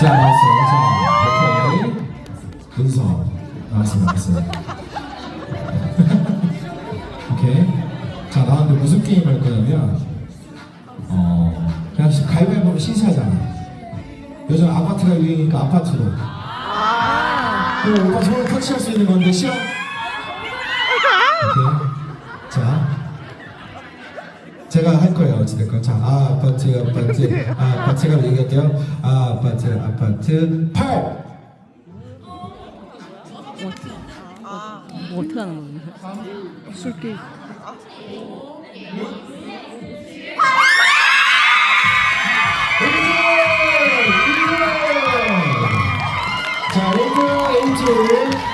자, 나왔어요. 자, 오케이. 은서. 나왔어, 나왔어. 오케이. 자, 나왔는데 무슨 게임 할 거냐면, 어, 그냥 가위바위보로 시시하잖아. 요즘 아파트가 유행이니까 아파트로. 그럼 오빠 서로 터치할 수 있는 건데, 시험? 오케이. 자. 제가 할 거예요, 어찌됐건. 자, 아, 아파트, 아파트, 아, 아파트가 얘기할게요. 아, 아파트, 아파트, 8! 뭐 어떻게 하는 거야? 술게임. 자, 1등 H,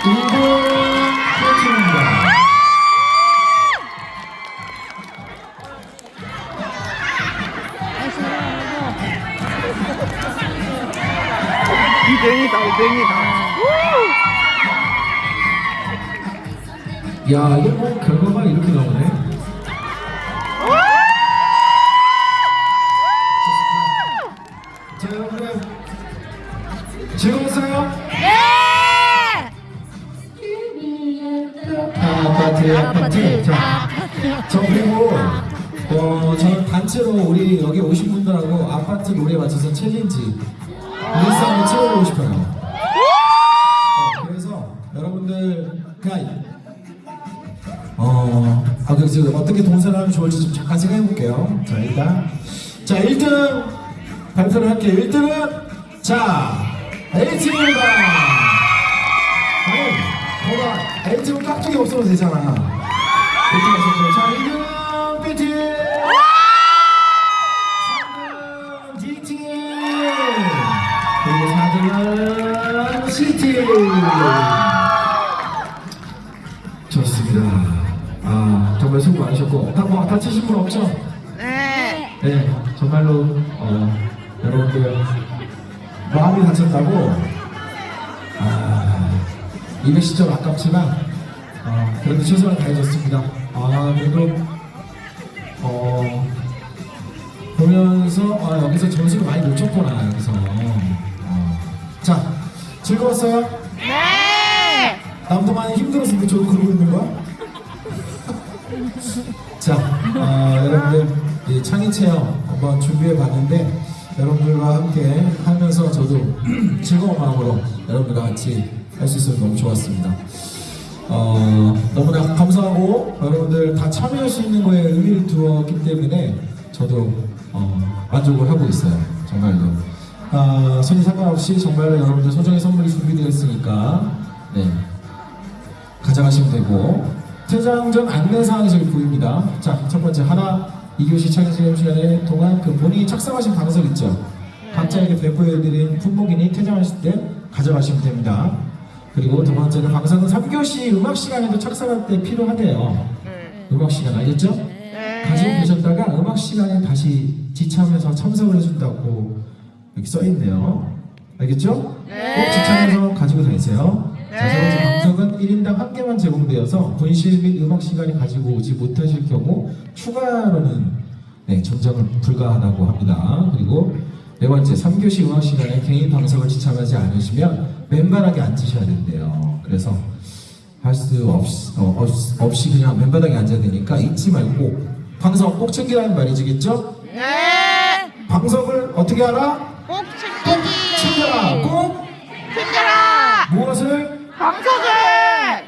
2등 이등이다 이등이다 야, 이거 뭐 결과가 이렇게 나오네. 자, 여러분들. 즐거웠어요? 네! 아파트, 아파트. 자, 저 그리고 어, 저는 단체로 우리 여기 오신 분들하고 아파트 노래 맞춰서 챌린지 지금 어떻게 동선을 하면 좋을지 좀 잠깐 생각해 볼게요. 자, 일단 자 1등 발표를 할게요. 1등은 자. 아니, 뭐가 H는 깍두기 없어도 되잖아. 이렇게 하셨고요. 자, 1등 배티. 3등 D팀. 그리고 4등은 C팀. 많으셨고, 다, 뭐, 다치신 분 없죠? 네 네, 정말로, 어, 여러분들, 마음이 다쳤다고, 아, 이몇 시점 아깝지만, 어, 그래도 최선을 다해줬습니다. 아, 그래도, 어, 보면서, 아, 여기서 점수를 많이 놓쳤구나, 여기서. 어. 자, 즐거웠어요? 네. 남도 많이 이렇게 저도 그러고 있는 거야? 자, 어, 여러분들 이 창의 체험 한번 준비해 봤는데 여러분들과 함께 하면서 저도 즐거운 마음으로 여러분들과 같이 할 수 있어서 너무 좋았습니다. 어, 너무나 감사하고 여러분들 다 참여할 수 있는 거에 의미를 두었기 때문에 저도 어, 만족을 하고 있어요. 정말로. 아, 손이 상관없이 정말 여러분들 소정의 선물이 준비되어 있으니까 네, 가져가시면 되고 퇴장 전 안내 사항이 저기 보입니다. 자, 첫 번째 하나 2교시 창의체험 시간에 동안 그 본인이 착상하신 방석 있죠. 각자에게 배포해드린 품목이니 퇴장하실 때 가져가시면 됩니다. 그리고 두 번째는 방석은 3교시 음악 시간에도 착상할 때 필요하대요. 네. 음악 시간 알겠죠? 가지고 계셨다가 음악 시간에 다시 지참해서 참석을 해준다고 여기 써 있네요. 알겠죠? 꼭 지참해서 가지고 다니세요. 자, 세 번째 방석은 1인당 한 개만 제공되어서 분실 및 음악 시간이 가지고 오지 못하실 경우 추가로는 네, 전장을 불가하다고 합니다. 그리고 네 번째 3교시 음악 시간에 개인 방석을 지참하지 않으시면 맨바닥에 앉으셔야 된대요. 그래서 할 수 없이, 어, 없- 없이 그냥 맨바닥에 앉아야 되니까 잊지 말고 방석 꼭 챙기라는 말이지겠죠? 네. 방석을 어떻게? 꼭꼭 챙기기 챙겨라! 꼭 챙겨라 무엇을? 방석을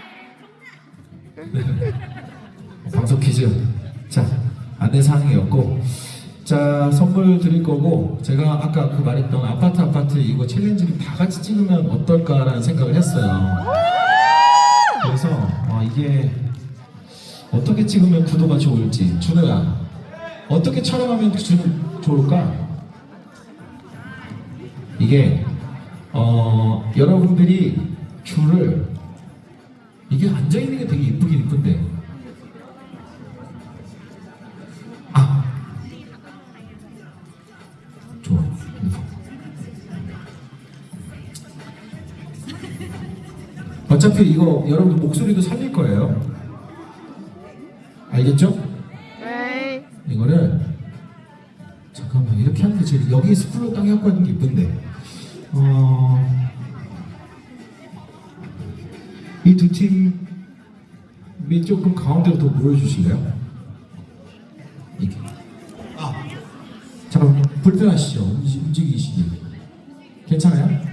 방석 퀴즈. 자, 안내 사항이었고. 자, 선물 드릴 거고, 제가 아까 그 말했던 아파트 아파트 이거 챌린지를 다 같이 찍으면 어떨까라는 생각을 했어요. 그래서, 어, 이게 어떻게 찍으면 구도가 좋을지. 준호야, 어떻게 촬영하면 주, 좋을까? 이게, 어, 여러분들이 줄을, 이게 앉아 있는 게 되게 이쁘긴 이쁜데, 아! 좋아. 어차피 이거 여러분들 목소리도 살릴 거예요. 알겠죠? 네. 이거를 잠깐만 이렇게 하는 게 제일 여기 스플로 딱 해갖고 하는 게 이쁜데. 어, 이 두 팀이 조금 가운데로 더 모여주실래요? 이렇게. 아, 잠깐 불편하시죠? 움직- 움직이시기. 괜찮아요?